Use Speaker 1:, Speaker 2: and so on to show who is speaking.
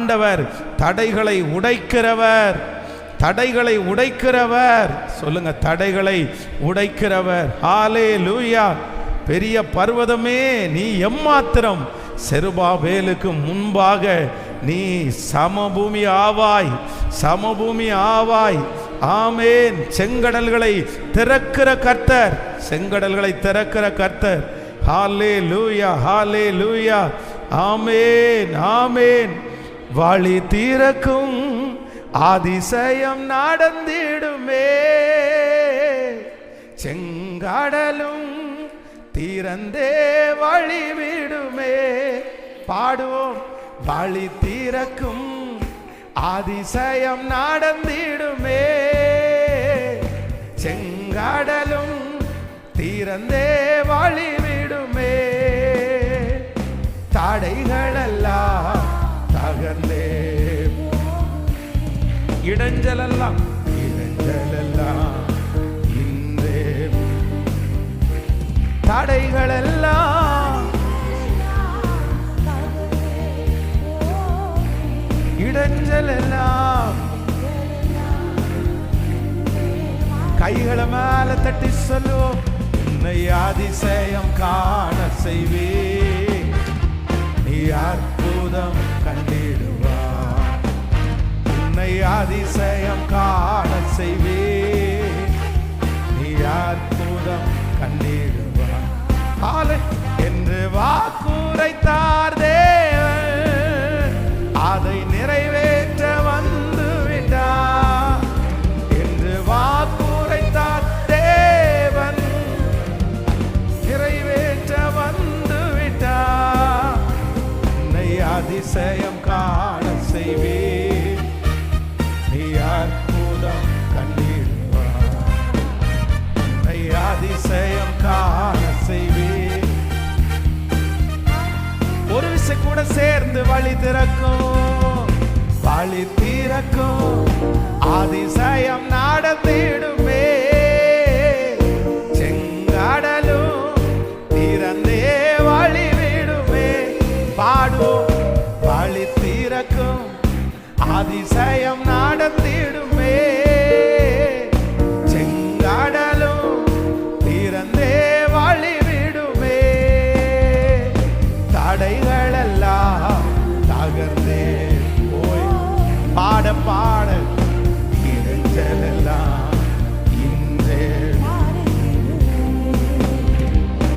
Speaker 1: ஆண்டவர் தடைகளை உடைக்கிறவர். தடைகளை உடைக்கிறவர். சொல்லுங்க தடைகளை உடைக்கிறவர். ஹாலே லூயா பெரிய பர்வதமே நீ எம்மாத்திரம். செருபாபேலுக்கு முன்பாக நீ சமபூமி ஆவாய். சமபூமி ஆவாய். ஆமேன். செங்கடல்களை திறக்கிற கர்த்தர். செங்கடல்களை திறக்கிற கர்த்தர். ஹாலே லூயா ஹாலே லூயா ஆமேன் ஆமேன். வழி தீரக்கும் அதிசயம் நடந்திடுமே. செங்காடலும் தீரந்தே வழிவிடுமே பாடுவோம் வழி தீரக்கும் அதிசயம் நடந்திடுமே. செங்காடலும் தீரந்தே வழிவிடுமே தடைகள் தகர்ந்தே இடைஞ்சலெல்லாம் இடைஞ்சலெல்லாம் இன்றே. தடைகளெல்லாம் இடைஞ்சலெல்லாம். கைகளை மேல தட்டி சொல்லுவோம் உன்னை அதிசயம் காண செய்வே அற்புதம் கண்டிடுவார் உன்னை அதிசயம் காண செய்வே நீ அற்புதம் கண்டிடு. அதிசயம் காண செய்வேன் நீ அற்புதம் கண்டிடுவார் உன்னை அதிசயம் காண செய்வேன் ஒரு விஷயம் கூட சேர்ந்து வழி திறக்கும் வழி திறக்கும் அதிசயம் நடத்திடுமே செங்காடலும் திறந்தே பாடுவோம் திறக்கும் அதிசயம் நடந்திடுமே